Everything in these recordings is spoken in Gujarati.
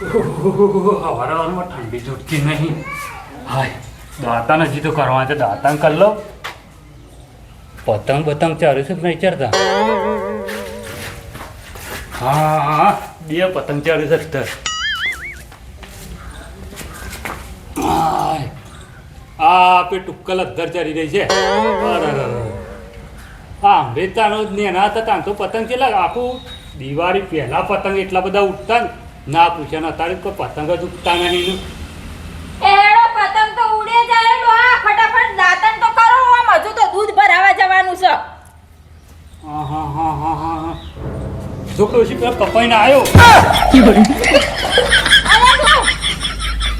હવારમાં ઠંડી છૂટતી નહીં. હાય, દાંતાને હજી તો કરવા છે દાંતા કરી લો. પતંગ પતંગ ચારે છે નહીં ચડતા હા હા બે પતંગ ચારે છે અત્યારે આ આપે ટુક્કલ અધર ચડી રહી છે. હા અમૃતાનો જ નેના હતા તો પતંગ કેટલા, આખું દિવાળી પહેલા પતંગ એટલા બધા ઉઠતા ને. ના પૂછ્યા ને અત્યારે કોઈ પતંગ જ ઉઠતા નહીં એડો પતંગ તો ઉડે જાય ડોહા ફટાફટ દાંતન તો કરો આમ હજુ તો દૂધ ભરાવા જવાનું છે. હા હા હા હા હા હા. છોકરો શી પેલા પપ્પાઈને આવ્યો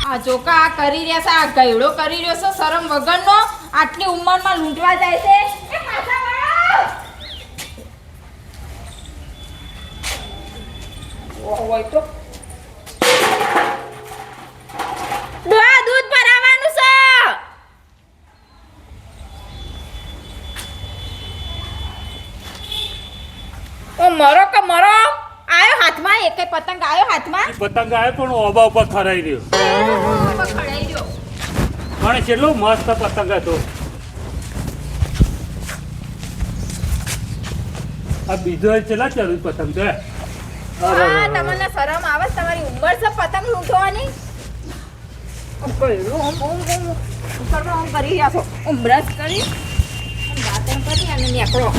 આ જોકા આ કરી રહ્યા છે આ ગયડો કરી રહ્યો છે શરમ વગરનો. આટલી ઉંમરમાં લૂંટવા જાય છે એ પાછા વળો ઓ હોય તો ડોહા દૂધ ભરાવાનું છે ઓ મરો કે મરો આયો હાથમાં એકે પતંગ આયો હાથમાં ઈ પતંગ આવે પણ ઓબા ઉપર ખરાઈ રહ્યો. પણ કેટલો મસ્ત પતંગ હતો. આ બીજો કેટલા ચાલુ પતંગ છે? તમને શરમ આવે તમારી ઉંમર છે પતંગ લૂંટવાની? કરી આપો ઉમરસ કરી વાતન કરી અને નીકળો.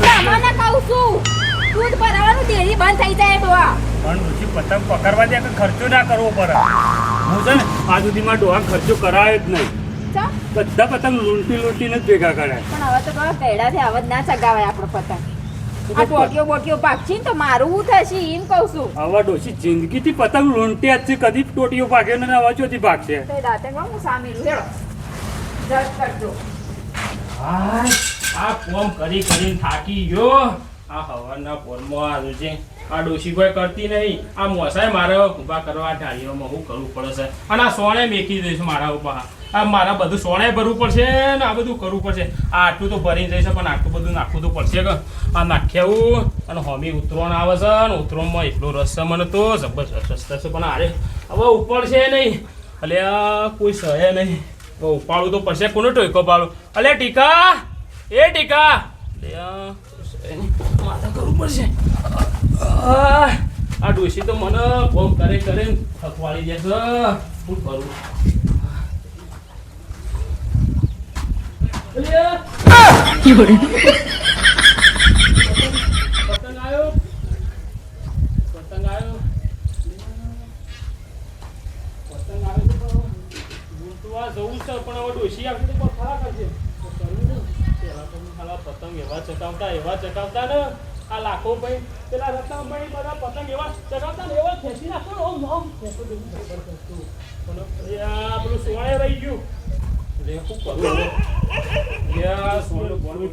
તમને કહું છું. દૂધ ભરાવાનું ડેરી બંધ થઈ જાય ડોહા પણ પછી પતંગ પકડવા દે કે ખર્ચો ના કરવો પડે. હું છે ને આ સુધીમાં ડોહા ખર્ચો કરાયો જ નહીં. બધા પતંગ લૂંટી લૂંટીને જ ભેગા કર્યા પણ હવે તો ડોહા કૈડાથી આવાજ ના ચગાવાય આપણો પતંગ. આ ટોટીઓ બોટીઓ પાકશે ને તો મારું થશે એમ કહું છું. આવા ડોશી જિંદગીથી પતંગ લૂંટ્યા જ છે. કદી ટોટીઓ ભાગ્યો ને આવા ચોથી ભાગશે. તો એ હું સામેલું હેડો. જજ કરજો. આ કોમ કરી કરીને થાકી ગયો. આ હવાના પોરમાં આવ્યું છે. આ ડોશી કોઈ કરતી નહીં. આ મોસાય મારે ઊભા કરવા ઢાળીઓમાં હું કરવું પડશે. અને આ સોણે મેકી દઈશ મારા ઉપર. આ મારા બધું સોણે ભરવું પડશે ને આ બધું કરવું પડશે. આ આટલું તો ભરી જઈશ, પણ આટલું બધું નાખવું તો પડશે કે. આ નાખ્યાવું અને હોમી ઉતરોણ આવે છે અને ઉતરોણમાં એટલો રસ છે મને તો જબરજસ્ત રસ છે પણ અરે હવે ઉપડશે નહીં. એટલે કોઈ સહે નહીં. હવે ઉપાડવું તો પડશે. કોનો ટોયકો પાડું? અલ્યા ટીકા. એ ટીકા. નહીં. માથા કરવું પડશે. આ ડોશી તો મને ફોન કરે કરે થકવાડી છે. શું કરું? પતંગ આવ્યો? પતંગ આવ્યો? પતંગ આવ્યો. જવું છે, પણ હવે ડોશી આપી તો ખરા કરશે. સાલા પતંગ એવા ચકાવતા એવા ચકાવતા ને આ લાખો ભાઈ, પેલા રત્નાભાઈ બધા પતંગ એવા ચકાવતા ને એવા ખેંચી નાખો ઓમ ઓમ ખેંચો દેવું પેલું સોળે રહી ગયું. લે શું કરું?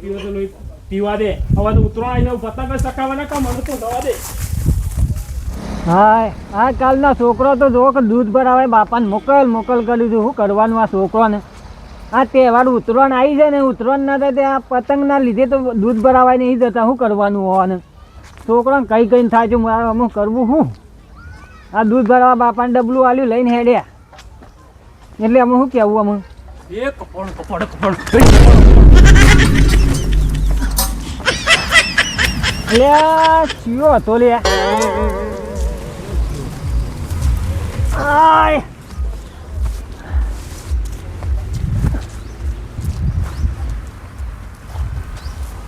પીવો તો નહીં. પીવા દે. હવે તો ઉતરાણ આવી પતંગ ચકાવવાના કામ મને તો દવા દે. હા આ કાલના છોકરો તો જો કે દૂધ ભરાવે, બાપાને મોકલ મોકલ કર્યું હતું શું કરવાનું આ છોકરોને? આ તહેવાર ઉતરવાન આવી જાય ને ઉતરવાન ના થાય આ પતંગના લીધે તો દૂધ ભરાવાય નહીં જતા શું કરવાનું હોવાને? છોકરાને કઈ કઈ થાય છે મારે અમુક કરવું શું આ દૂધ ભરાવા બાપાને ડબલું આલ્યું લઈને હેડ્યા. એટલે અમે શું કહેવું અમે? એ કપડ કપડ કપડ. એટલે આ હતો લે. આય.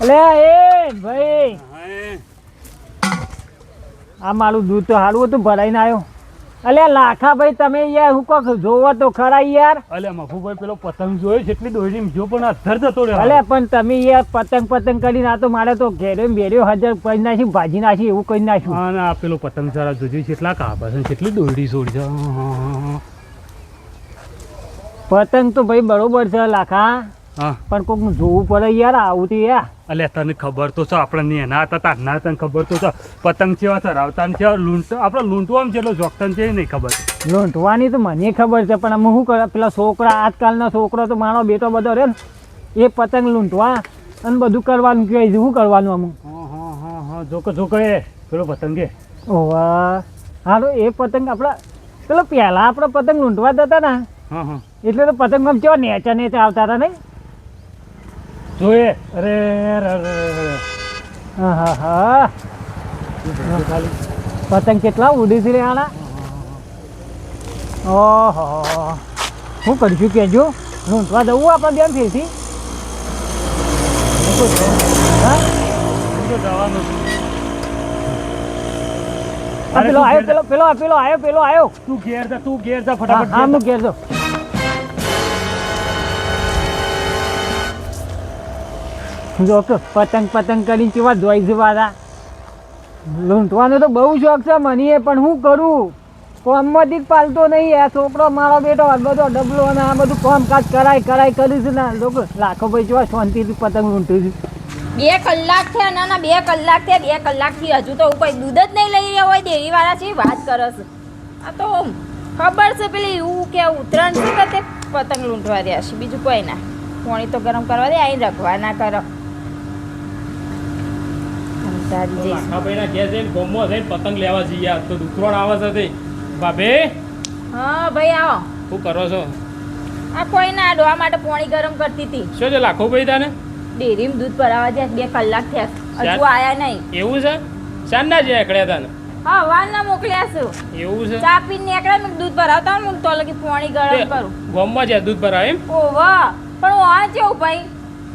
એ ભાઈ. આ મારું દૂધ તો હારું હતું ભરાઈને આવ્યો અલે લાખા ભાઈ તમે યાર હું કોક જોવો તો ખરા યાર. અલે મફુભાઈ પેલો પતંગ જોયો છે એટલી દોડી જો પણ અધર જતો રહ્યો. અલે પણ તમે યાર પતંગ પતંગ કરી ના તો મારે તો ઘેરે બેર્યો હજાર કરી નાખી ભાજી નાખી એવું કરી નાખ્યું. હા ના પેલો પતંગ સારા જોજો કેટલા કાપા છે કેટલી દોરડી છોડી છે. પતંગ તો ભાઈ બરોબર છે લાખા. પણ કોક જોવું પડે યાર આવું તો યાર અલે તને ખબર તો છે આપણે એના હતા તારના તને ખબર તો છે. પતંગ છે ને કેવા લૂંટ આપણે લૂંટવામાં જેટલો જોખતન છે એ નહીં ખબર. લૂંટવાની તો મને ખબર છે પણ અમે શું કરે પેલા છોકરા આજકાલના છોકરો તો મારો બેટો બધો રે ને. એ પતંગ લૂંટવા અને બધું કરવાનું કહે છે શું કરવાનું અમુક હા હા હા જોકે જોકે એ પેલો પતંગે ઓવા હાલો એ પતંગ આપણા પેલો પહેલા આપણે પતંગ લૂંટવા જતા ને. હા હા. એટલે તો પતંગ આમ કેવા નેચા નેચા આવતા હતા નહીં? જોઈએ. અરે. હા હા હા. પતંગ કેટલા ઉડી છે રે આના? ઓહો હું કરીશું કેજો લૂંટવા જવું આપણે બેન ફેરથી? પેલો આવ્યો પેલો પેલો આવ્યો પેલો આવ્યો તું ઘેર જા તું ઘેર જા ફટાફટ હા હું ઘેર જો જો કે પતંગ પતંગ કરીને કેવા જોઈ છે લૂંટવાનો તો બહુ શોખ છે મને પણ હું કરું? કોમમાંથી જ પાલતો નહીં, આ છોકરો, મારો બેટો બધો ડબલો અને આ બધું કામકાજ કરાય કરાય કર્યું છે ને. લોકો લાખો ભાઈ જોવા શાંતિથી પતંગ લૂંટું છું. બે કલાક થયા ના ના, બે કલાક થયા બે કલાકથી હજુ તો કોઈ દૂધ જ નહીં લઈ રહ્યા હોય ડેરી વાળા છે, વાત કરે છે. આ તો ખબર છે, પેલી એવું કે ઉત્તરાયણ છે કે તે? પતંગ લૂંટવા રહ્યા છે, બીજું કોઈ ના. પોણી તો ગરમ કરવા દે અહીં રખવા ના કરો. કંટાળી જઈશ. લાખાભાઈના ઘેર જઈને ગોમમાં જઈને પતંગ લેવા જઈએ. તો ઉતરોણ આવે છે ભાભે હા ભાઈ આવો. શું કરો છો? આ કોઈ ના ડોવા માટે પાણી ગરમ કરતી હતી. શું છે લાખોભાઈ તાને? ડેરીમાં દૂધ ભરાવા જાય બે કલાક થયા હજુ આયા નહીં. એવું છે? શાન ના જાય એકડ્યા તાને? હા વાલ ના મોકલ્યા છું. એવું છે? ચા પીને મેં દૂધ ભરાવતા હું તો લગી પોણી ગરમ કરું. ગોમમાં જાય દૂધ ભરાય એમ? ઓ પણ હું આ જેવું ભાઈ?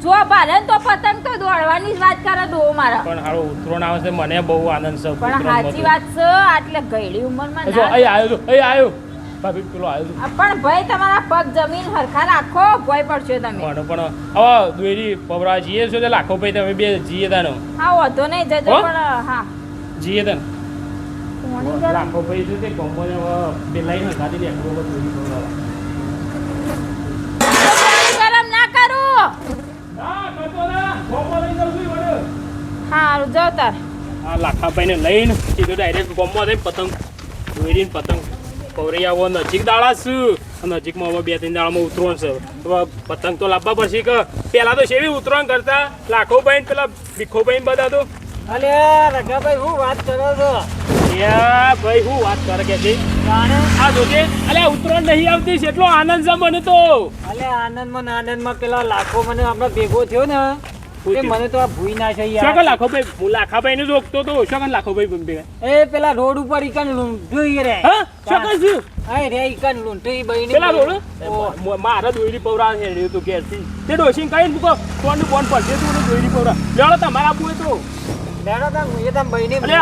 જો ભારે તો પતંગ તો દોડવાની જ વાત કરે તો મારા. પણ હારો ઉતરોણ આવે છે મને બહુ આનંદ છે પણ સાચી વાત છે આટલે ગઈડી ઉંમરમાં જો અહીં આવ્યો છું અહીં આવ્યો. ભાભી પેલો આવ્યો છું પણ ભાઈ તમારા પગ જમીન હરખા રાખો ભોય પડશે તમે. પણ પણ હવે દોરી પવરા જીએ છો તો લાખો ભાઈ તમે બે જીએ તાનો હા વધો નહીં જજો પણ હા. જીએ તાને લાખો ભાઈ છે તે ગોમમાં પેલાઈ હવે બે લાઈન લે આખો બધું દોરી પવરાવા. પાણી ગરમ ના કરું ના કરતો ના ગોમમાં લઈ જાઉં છું વડે. હારું જાવ તાર આ લાખાભાઈને લઈને સીધો ડાયરેક્ટ ગોમમાં જઈને પતંગ દોરીને પતંગ પવરાઈ આવો નજીક દાડા છું. નજીકમાં હવે બે ત્રણ દાડામાં ઉતરણ છે. હવે પતંગ તો લાવવા પડશે કે પેલા તો સેવી ઉતરોણ કરતા? લાખોભાઈ ને પેલા ભીખોભાઈ ભાઈ બધા તો? અલે રઘાભાઈ હું વાત કરો છો? યા ભાઈ હું વાત કરે કે છે? આ જોજે. અલે ઉતરોણ નહીં આવતી છે એટલો આનંદ છે મને તો. અલે આનંદમાં ને આનંદમાં પેલા લાખો મને હમણાં ભેગો થયો ને. શું? મને તો આ ભૂઈ ના છે યાર. લાખોભાઈ હું લાખાભાઈ ને જોગતો તો શોકન લાખોભાઈ ભૂમિ એ પેલા રોડ ઉપર ઈકન લૂંટ્યું રે. હા? શોકન શું? રે ઈકન લૂંટ્યું ઈ બઈની પેલા રોડ? મારા પવરા હેડ્યું તું તે ડોશીને કહીને મૂકો ફોનનું ફોન પડશે તું મને દોયડી પવરા તમારા આપવું હોય તો. લેડો તાર હું એ તાર બઈની મેલો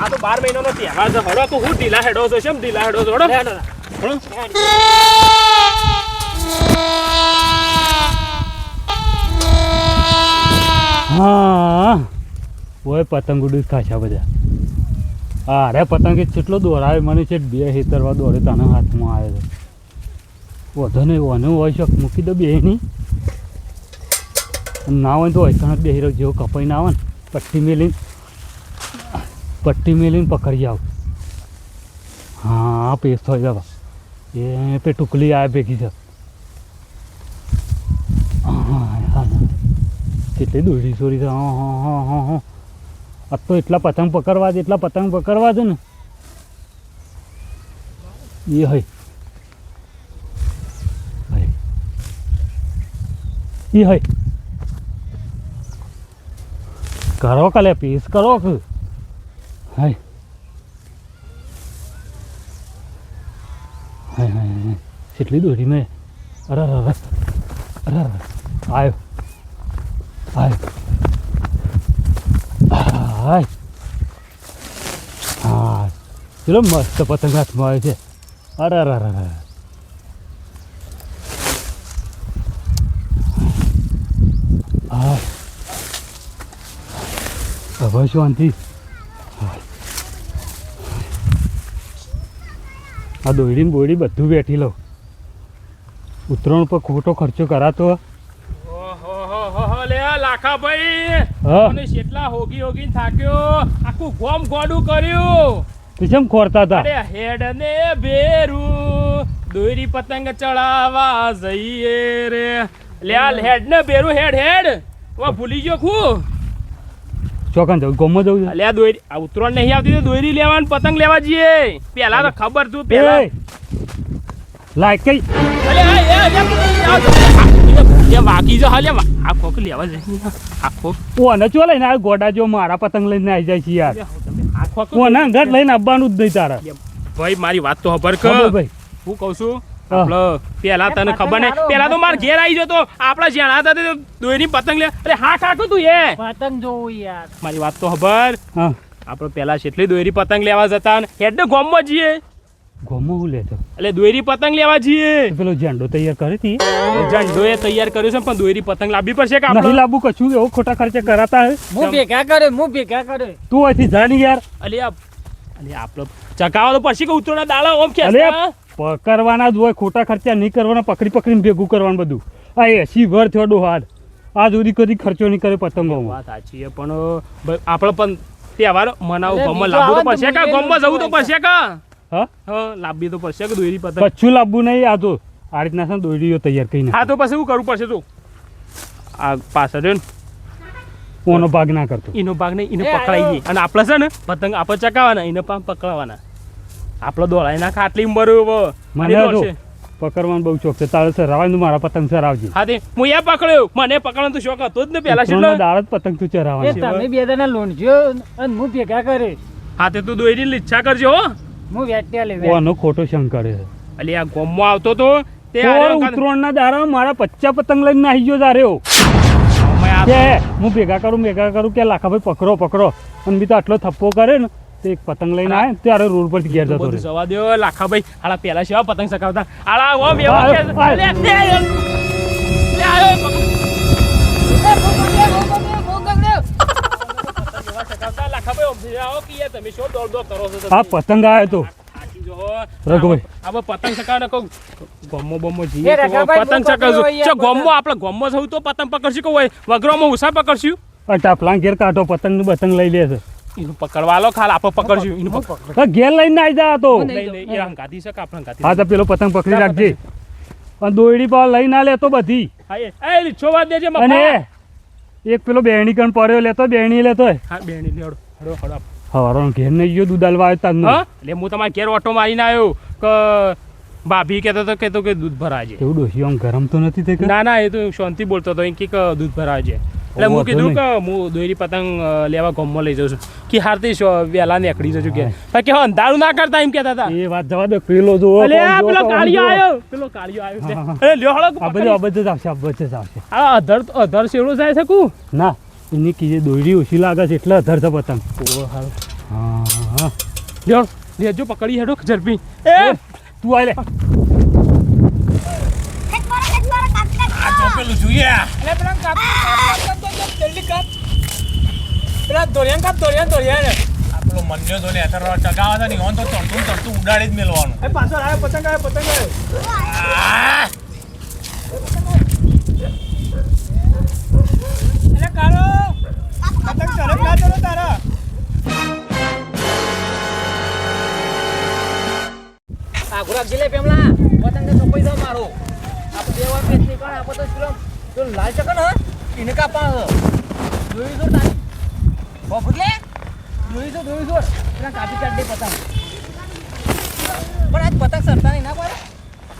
આ તો બાર મહિનાનો તહેવાર છે હડો તો હું ઢીલા હેડો છો શેમ ઢીલા હેડો છો હડો? હડો. હા. ઓય પતંગ ઉડી ખાશા બધા. અરે પતંગ કેટલો દોરાવે મને છે બે હેતરવા દોડે તને હાથમાં આવે છે વધો નહીં, ઓને હોય શક, મૂકી દો બે નહીં ના હોય તો હોય બે હીરો જેવો કપાઈ ના આવે ને, પટ્ટી મેલીને. પટ્ટી મેલીને પકડી આવ. હા પેસ્ટ થઈ જવા એ પે ટુકલી આવે ભેગી છે હા હા કેટલી દોડી ચોરી હા હા હા હા હા. આ તો એટલા પતંગ પકડવા દે એટલા પતંગ પકડવા દે ને. એ હઈ. એ હઈ. કરો કાલે, પીસ કરો હાય હાય હાય હાય કેટલી દોડી મેં અરે અરે અરે અરે અરે. આવ્યો હાય હાય હા ચલો મસ્ત પતંગ હાથમાં આવે છે અરે અરે અરે હા હવે શાંતિ. આ દોડીને બોડી બધું બેઠી લઉં ઉત્તરાયણ પર ખોટો ખર્ચો કરાતો લે ભાઈ મને કેટલા હોગી હોગી થાક્યો. આખું ગોમ ગોડું કર્યું. તું કેમ ખોરતા હતા અરે હેડ ને બેરું દોરી પતંગ ચડાવવા જઈએ રે. લ્યાલ હેડ ને બેરું હેડ હેડ. વા ભૂલી ગયો ખુ. ચોકન જવું ગમો જવું છે. અલ્યા દોરી આ ઉતરણ નહીં આવતી તો દોરી લેવાનું પતંગ લેવા જઈએ. પેલા તો ખબર તું પેલા લાઈક કઈ અલે વાગી જો હાલે આ કોક લેવા જઈ આ ઓને ચો લઈને આ ગોડા જો મારા પતંગ લઈને આવી જાય છે યાર ઓને અંગત લઈને આવવાનું જ નહીં તારા ભાઈ મારી વાત તો ખબર? કર ભાઈ હું. કહું છું આપડે પેલા તને ખબર નહીં પેલા તો માર ઘેર આવી જતો આપડા જ્યાં હતા તે દોરી પતંગ લે અરે હા કાકુ તું એ પતંગ જોવું યાર મારી વાત તો ખબર આપડે પેલા કેટલી દોરી પતંગ લેવા જતા ને હેડ ગોમમાં જઈએ. ગમો હું લેતો. એટલે દોયરી પતંગ લેવા જઈએ. પેલો ઝંડો તૈયાર કરી હતી ઝંડો એ તૈયાર કર્યો છે પણ દોયરી પતંગ લાવવી પડશે કે આપણે? લાવવું કશું એવો ખોટા ખર્ચે કરાતા હે. હું ભેગા કરે હું ભેગા કરે. તું અહીંથી જા યાર. અલે આ અલે આપણો ચકાવા તો પછી કે ઉતરોના દાડા ઓમ કે અલે પકડવાના જ હોય ખોટા ખર્ચા નહીં કરવાના પકડી પકડીને ભેગું કરવાનું બધું. આ એસી વર થયો ડો આ સુધી કદી ખર્ચો નહીં કરે પતંગો વાત સાચી છે પણ આપણે પણ તહેવાર મનાવું ગમમાં લાવવું તો પડશે કે? ગમમાં જવું તો પડશે કે? હા? હા તો પડશે કે દોરી પતંગ? કચ્છું લાવવું નહીં આ તો આ રીતના છે દોરીઓ તૈયાર કરીને. હા તો પછી શું કરવું પડશે તું આ પાછળ રહ્યો ને. ઓનો ભાગ ના કરતો. એનો ભાગ નહીં એને પકડાઈ ગઈ અને આપણે છે ને પતંગ આપણે ચકાવવાના એને પણ પકડવાના. આપણે દોડાઈ નાખા આટલી બરોબર મને પકડવાનો પકડવાનું બહુ શોખ છે. તારે સર રાવાનું મારા પતંગ ચરાવજે. હા તે. હું એ પકડ્યો. મને પકડવાનો તો શોખ હતો જ ને પેલા ઉત્તરાયણનો દાળ જ પતંગ તું ચરાવવાનો. તમે બે જણા લોણજો અને હું ભેગા કરે હા તે તું દોરી ઈચ્છા કરજો હો. હું વેટ્યા લે ઓનો ખોટો શંકર કરે છે અલી આ ગોમમાં આવતો તો તે આર્યો કાં- ઉત્તરાયણના મારા પચ્ચા પતંગ લઈને નાહી ગયો અમે કે હું ભેગા કરું ભેગા કરું કે લાખાભાઈ પકડો પકડો. અને બી તો આટલો થપ્પો કરે ને તે એક પતંગ લઈને આવે ત્યારે રોડ પર ઘેર જતો રહે જવા દો લાખાભાઈ હાલા પેલા સેવા પતંગ સકાવતા હાલા ઓમ એવા કે- લે, લે, આયો આવો કે તમે શું દોડ દોડ કરો છો આ પતંગ આવ્યો તો. રઘુભાઈ. આપણે પતંગ ચકાવવાના કહું ગોમો બોમો જઈએ પતંગ. ચકાવશું ચો યાર આપણે ગોમો જવું તો પતંગ પકડશું કે હોય? વગરોમાં ઉષા પકડશું? ટાપલા ઘેર કાઢો પતંગ પતંગ લઈ લે છે એનું ખાલ આપણે પકડશું. એનું પકડ. ઘેર લઈને આવી જા તો. નહીં નહીં એ હંગાતી શકે આપણે હા તો પેલો પતંગ પકડી રાખજે. અને દોયડી પાવ લઈ ના લેતો બધી. એ. એ વાત દેજે અને એક પેલો બેણી કણ પડ્યો લેતો બેણી લેતો. હા બેની લેવડો. હડો હડો હવારો ઘેર નહીં ગયો દૂધ આલવા આવતા. એટલે હું તમારે ઘેર ઓટો મારીને આવ્યો કે ભાભી કહેતો હતો કહેતો કે દૂધ ભરાજે. એવું ડોસી આમ ગરમ તો નથી થઈ ના ના એ તો શાંતિ બોલતો હતો એમ કે દૂધ ભરાજે. એટલે હું કીધું કે હું દોરી પતંગ લેવા ગોમમાં લઈ જઉં છું. કે હારતી વહેલા નીકળી જજો કે કે અંધારું ના કરતા એમ કહેતા હતા. એ વાત જવા દે પેલો જો પેલો કાળિયો આવ્યો પેલો કાળિયો આવ્યો છે. અરે લ્યો હળો આ બધું આ બધું જ આવશે આ બધું જ આવશે. આ અધર અધર શેવડો જાય છે કુ? ના. એની કીજે દોરી ઓછી લાગે છે એટલે અધર છે પતંગ. ઓ હારું. હા હા. લ્યો લેજો પકડી હેડો ઝડપી એ! તું આય લે. પેલું જોઈએ એટલે પેલા કાપ કાપ કાપ તો જલ્દી કાપ. પેલા દોરિયાન કાપ દોરિયાન દોરિયાન પેલો મન્યો તો ને અત્યારે ચગાવા હતા ને ઓન તો તરતું ને તરતું ઉડાડી જ મેલવાનું એ પાછળ આવે પતંગ આવે પતંગ આવ્યો ગુલાબ જિલ્લે પેમલા પતંગ ને દો મારો. આપણે બે વાર પેચ નીકળ આપો તો પેલો તો લાલ ચકન હ એને કાપા હ જોઈ જો તારી? બો ફૂટલે જોઈ જો જોઈ જો પેલા કાપી પણ આજ પતંગ સરતા નહીં ના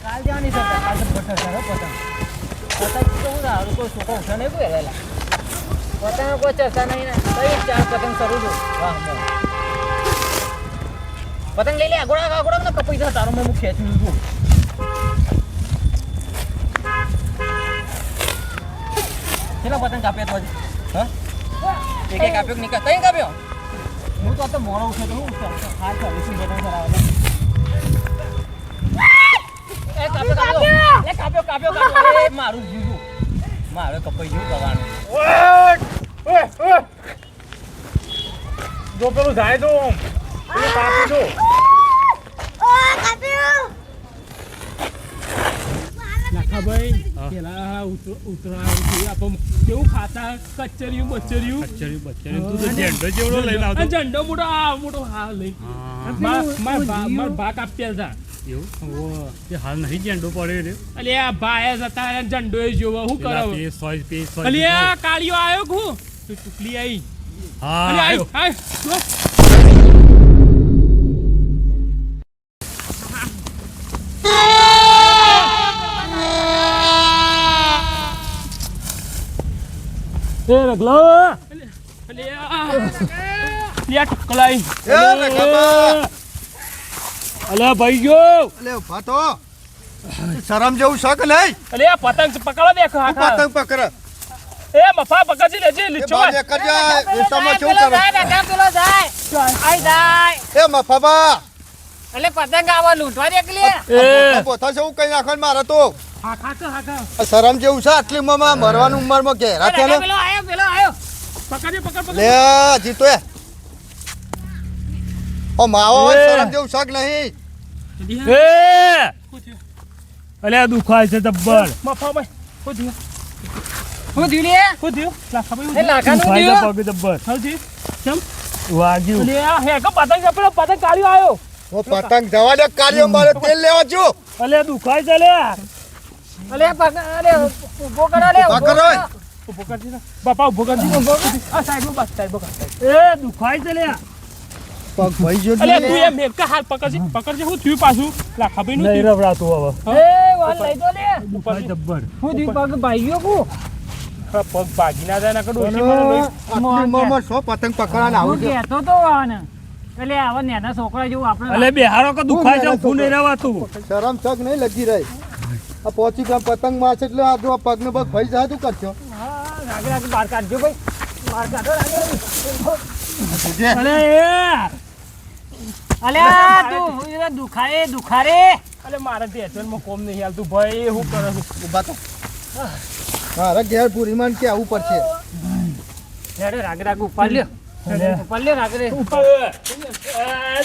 કાલ જવાની સરતા, કાલ પતંગ સરો પતંગ. પતંગ તો હું કોઈ છોકરો ઉઠા નહીં કોઈ હેલેલા પતંગ કોઈ ચર્ચા નહીં ને. કઈ ચાર પતંગ કરું છું વાહ પતંગ લઈ લે આગોડા આગોડા ને કપાઈ જા તારો મેં ખેંચી લીધું કેટલા પતંગ કાપ્યા તો હજી? હા? એક એક કાપ્યો કે નહીં? કઈ કાપ્યો? હું તો આ તો મોડો ઉઠે તો હું હાથ ચાલીસ પતંગ કરાવે એ કાપ્યો કાપ્યો. લે કાપ્યો કાપ્યો મારું જીવું મારે કપાઈ ગયું કરવાનું જો પેલું જાય તો કાપી દો લાખાભાઈ પેલા ઉતરાય આપણે કેવું ખાતા કચરિયું બચરિયું બચ્ચરી બચ્ચરી તું તો ઝંડો જેવડો લઈને આવતો. ઝંડો મોટો આ મોટો હા લઈ. માર માર ભા માર ભા કાપ્યા હતા એવું? તે હાલ નહીં ઝંડો પડ્યો રે. અલે આ ભાઈ જતા ઝંડો એ જોવો શું કરો અલે આ કાળિયો આવ્યો કુ તું ટુકલી આવી હા અરે, આય, આવ્યો. આય, જો. એ રગલો અલે, આ. લે, આ ટુકલાઈ. અલ્યા ભાઈ ગયો અલે ઊભા તો શરમ જેવું છે કે નહીં અલે, આ પતંગ પકડો દેખો તું આખા. પતંગ પકડ એ મફા પકડજી લેજે લીચો બાર કરજે એ તમે કેવું કરો? જાય રગા પેલો જાય. આઈ જાય. એ મફાબા. એટલે પતંગ આવા લૂંટવા એકલી એ. પોતા એવું કઈ નાખો ને મારે તો. હાખા તો હાખા. આ શરમ જેવું છે આટલી ઉંમરમાં? મરવાની ઉંમરમાં ઘેરા છે રગા ને પેલો આયો પેલો આયો. પકડજે, પકડ, પકડ. લે જીતો એ. ઓ માવો. શરમ જેવું છે કે નહીં. એ. અલ્યા દુખાય છે જબ્બર. મફા ભાઈ, થયું? હું થયું? લાખા ભાઈ, લાખાનું દુખાય પગ જબ્બર શું થયું? કેમ? વાગ્યું. અલે, આ હેકો પતંગ પેલો પતંગ કાઢ્યો આવ્યો. ઓ પતંગ જવા દે કાર્યો મારે તેલ લેવા જો. અલ્યા દુખાય છે લ્યા અલે પગ અરે ઊભો કરો લે ઊભો ઊભો કરજી ને. બાપા ઊભો કરજી ઊભો કરજી. આ સાઈડમાં બસ સાઈડમાં કર. એ દુખાય છે લ્યા પગ ભાઈ જો અલે તું એમ મેલકા હાલ પકડજે પકડજે શું થયું પાછું? લાખા ભાઈ નું નહીં રવડાતું હવે. એ વાલ લઈ દો લે. દુખાય જબ્બર હું દી પગ ભાઈઓ કુ હા, પગ ભાગી ના જાય ઉંમરમાં સો પતંગ પકડવા આવું છે કહેતો તો આને. એટલે આવા નેના છોકરા જેવું આપણે એટલે બેહારો કે દુખાય છે ઊભું નહીં રહેવાતું. શરમ છક નહીં લગી રહી. આ પહોંચી ગયા પતંગ મારશે એટલે આ જો પગ ને પગ ભાઈ જાય તું કરશો? હા, રાગે રાગે બહાર કાઢજો ભાઈ. બહાર કાઢો રાગે અલે અલ્યા તું દુખાય દુખારે અલે મારે ટેન્શનમાં કોમ નહીં હાલતું. ભાઈ હું કરું છે? ઊભા તો મારા ઘેર પૂરીમાન કે આવું પડશે હેડે રાગે રાગે ઉપાડ લ્યો. ઉપાડ લ્યો રાગે રે એ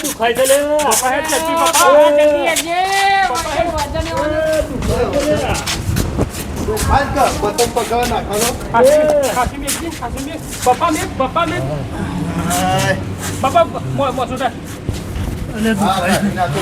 દુખાય છે લ્યા પપ્પા. હેડ ચડતી, પપ્પા. વજન મેકજી, ખાસી મેક. પપ્પા મેક, પપ્પા મેક. પપ્પા, મો- પપ્પા યાકુ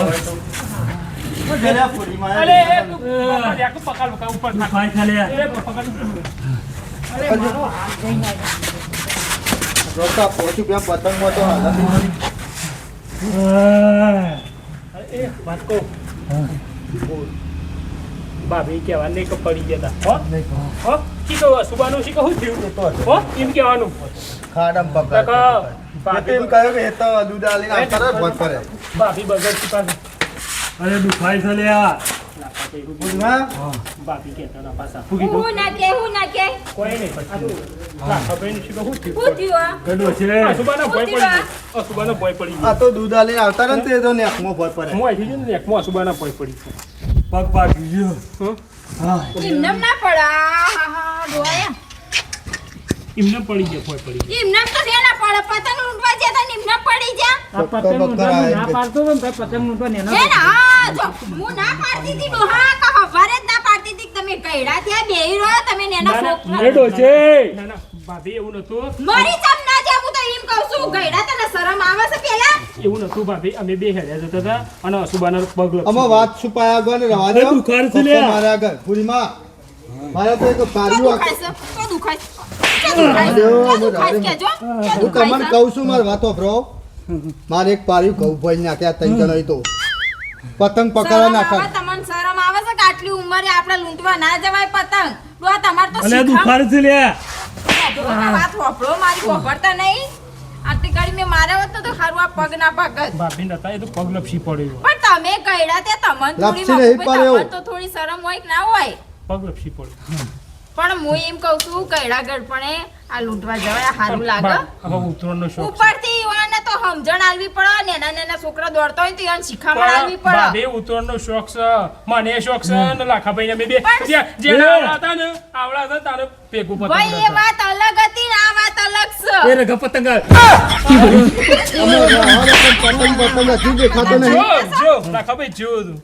ભાભી કેવા નહીં પડી ગયા તા. હો? હો? શી કહું? સુબાનું શી કહું થયું? હો? એમ કહેવાનું. ખાડામાં પકડ ભાભી એમ કહ્યું કે એ તો દૂધ આલીને કરે. ભાભી. અરે દુખાય છે લે આ ભાભી કહેતા હતા પાછા. હું ના કે હું ના કે કોઈ નહીં પછી. લાખાભાઈનું શી થયું? હું થયું આ? ગડો છે સુબાનો ભય પડી ગયો. આ સુબાનો ભય પડી ગયો. આ તો દૂધ આલીને આવતા ને તો તો નેકમાં પડે. હું અહીંથી જોઈને નેકમાં આ સુબાનો ભય પડી ગયો. પગ ગયો હં? એમનેમ ના પડા હા હા ડોયા એમને પડી ગયો ભય પડી ગયો. તો છે ના પડે પતંગ લૂંટવા જતા ને એમનેમ પડી જા. આ પતંગ લૂંટવાનું ના પાડતો તો પતંગ લૂંટવા ને હે હા જો હું ના પાડતી હતી ડોહા કા હવારે ના પાડતી હતી તમે કઈડા ત્યાં બેહી રહ્યો તમે નેના ના, ના, છે. ના ના ભાભી એવું નતું મરી ચમ ના જા હું તો એમ કહું છું ગઈડા તને શરમ આવે છે પેલા? એવું નતું ભાભી. અમે બે હેડ્યા જતા હતા અને અસુબાનો પગ લપસી આમાં વાત છુપાયા આગળ ને રવા અરે દો છે પપ્પા મારા આગળ પૂરીમાં. મારે તો એક પાર્યું તો દુખાય હું તમને કહું છું મારી વાતો ફ્રો મારે એક પાર્યું ઘઉં ભાઈ નાખ્યા ત્રણ જણા તો પતંગ પકડવા નાખા તમને શરમ આવે છે કે આટલી ઉંમરે આપણે લૂંટવા ના જવાય પતંગ ડોહા તમાર તો અલે દુખાર છે લે વાત વાપરો મારી વાપરતા નહીં આટલી ગાડી મેં માર્યા હોત તો ખારું આ પગ ના પગ ભાભી નતા એ તો પગ લપસી પડ્યો પણ તમે કઈડા તે તમને થોડી લપસી નહીં ભાઈ, તો થોડી શરમ હોય કે ના હોય. પગ લપસી પડ્યો. પણ હું એમ કહું છું કઈડા ગડપણે આ લૂંટવા જવાય સારું લાગે. ઉપરથી યુવાને તો સમજણ આલવી પડે નેના નેના છોકરા દોડતા હોય તો એને શીખામણ આલવી પડે. બે ઉતરણનો શોખ છે મને શોખ છે ને લાખાભાઈ ને બે બે. જે- આવડા હતા ને આવડા હતા તારે પેગું પતંગ ભાઈ એ વાત અલગ હતી ને આ વાત અલગ છે. એ રગા પતંગ પતંગ પતંગ હજી દેખાતો નહીં. જો લાખાભાઈ જો તું.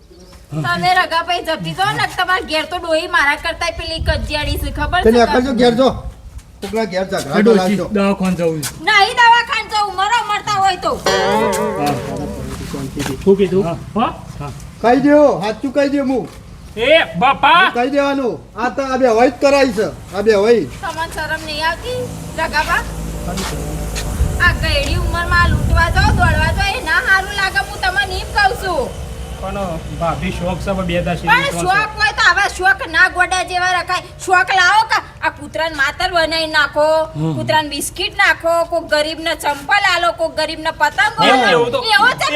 તમે રગાભાઈ જપી દો ને તમારા ઘેર તો ડોહી મારા કરતા પેલી કજિયાળી છે ખબર તેને છે ઘેર જો. ઘેર દવાખાન જવું નહીં દવાખાન જવું મરો મરતા હોય તો. શું કીધું? હા. કહી દો સાચું કહી દે હું એ બાપા! કહી દેવાનું. આ તો આ બે હોય કરાય છે. આ બે હોય તમને શરમ નહીં આવતી? રગાબા આ ગયડી ઉંમરમાં લૂંટવા જાઓ દોડવા જાઓ એ ના સારું લાગે હું તમને એમ કહું છું. પણ ભાભી શોખ છે બે દાસી પણ શોખ હોય તો આવા શોખ ના ગોડા જેવા રખાય. શોખ લાવો કે આ કૂતરાને માતર બનાવી નાખો કૂતરાને બિસ્કિટ નાખો કોક ગરીબને ચંપલ આલો કોક ગરીબને પતંગ એવું- તો-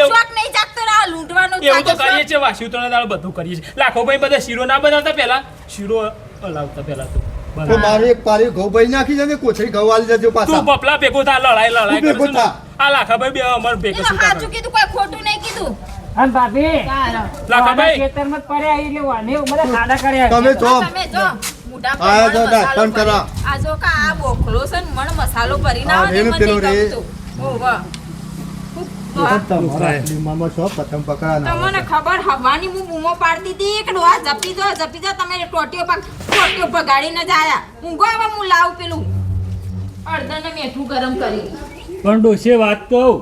શોખ નહીં જાગતો આ લૂંટવાનો એવું તો કરીએ. છીએ વાસી ઉતરણ દાળ બધું કરીએ છીએ. લાખો ભાઈ બધા શીરો ના બનાવતા પહેલા? શીરો લાવતા પહેલા તો. તો મારે એક પારી ઘઉં ભાઈ નાખી છે ને ઘઉં આલી દેજો તું પાછા. પપલા ભેગો થા લડાઈ લડાઈ તું ભેગો થા. આ લાખાભાઈ બે અમાર ભેગો એમાં કીધું કોઈ ખોટું નહીં કીધું? અને ભાભી તારા. લાખાભાઈ ખેતરમાં જ પડ્યા એટલે વાને બધા ખાડા કર્યા તમે જો તમે જો આયા જો મસાલો દાંતણ કરા. આ જો કા આ બોખલો છે ને મણ મસાલો ભરી ના આવે મને પેલો રે. ગમતું. ઓહો. ખૂબ વાહ. તમારા આટલી ઉંમરમાં છો પતંગ પકડાના તમને ખબર હવાની હું બૂમો પાડતી હતી કે ડોહા જપી દો જપી દો તમે ટોટીઓ પર ટોટીઓ પર ગાડીને જ આયા ઊંઘો હવે હું લાવું પેલું અડધાને મેઠું ગરમ કરી પણ ડોસે વાત કહું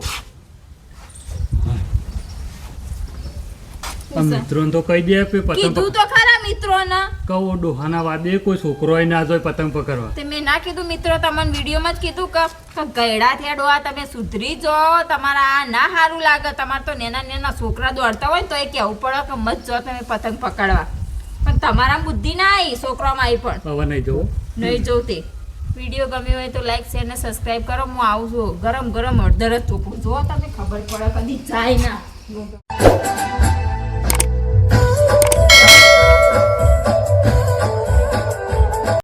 મિત્રોને તો કહી દે કે પતંગ કીધું તો ખરા મિત્રોને. કહો ડોહાના વાદે કોઈ છોકરો ના જોય પતંગ પકડવા. તે મેં ના કીધું મિત્રો તમને વિડીયોમાં જ કીધું કે ગયડા થયા ડોહા તમે સુધરી જો તમારા આ ના સારું લાગે. તમારે તો નેના નેના છોકરા દોડતા હોય તો એ કહેવું પડે કે મત જો તમે પતંગ પકડવા. પણ તમારા બુદ્ધિ ના આવી છોકરામાં આવી પણ. હવે નહીં જવું. નહીં જોતી. વીડિયો ગમ્યો હોય તો લાઈક શેર ને સબસ્ક્રાઇબ કરો. હું આવું છું ગરમ ગરમ અડધર જ ચોખ્ખું. જો તમે ખબર પડે કદી જાય ના.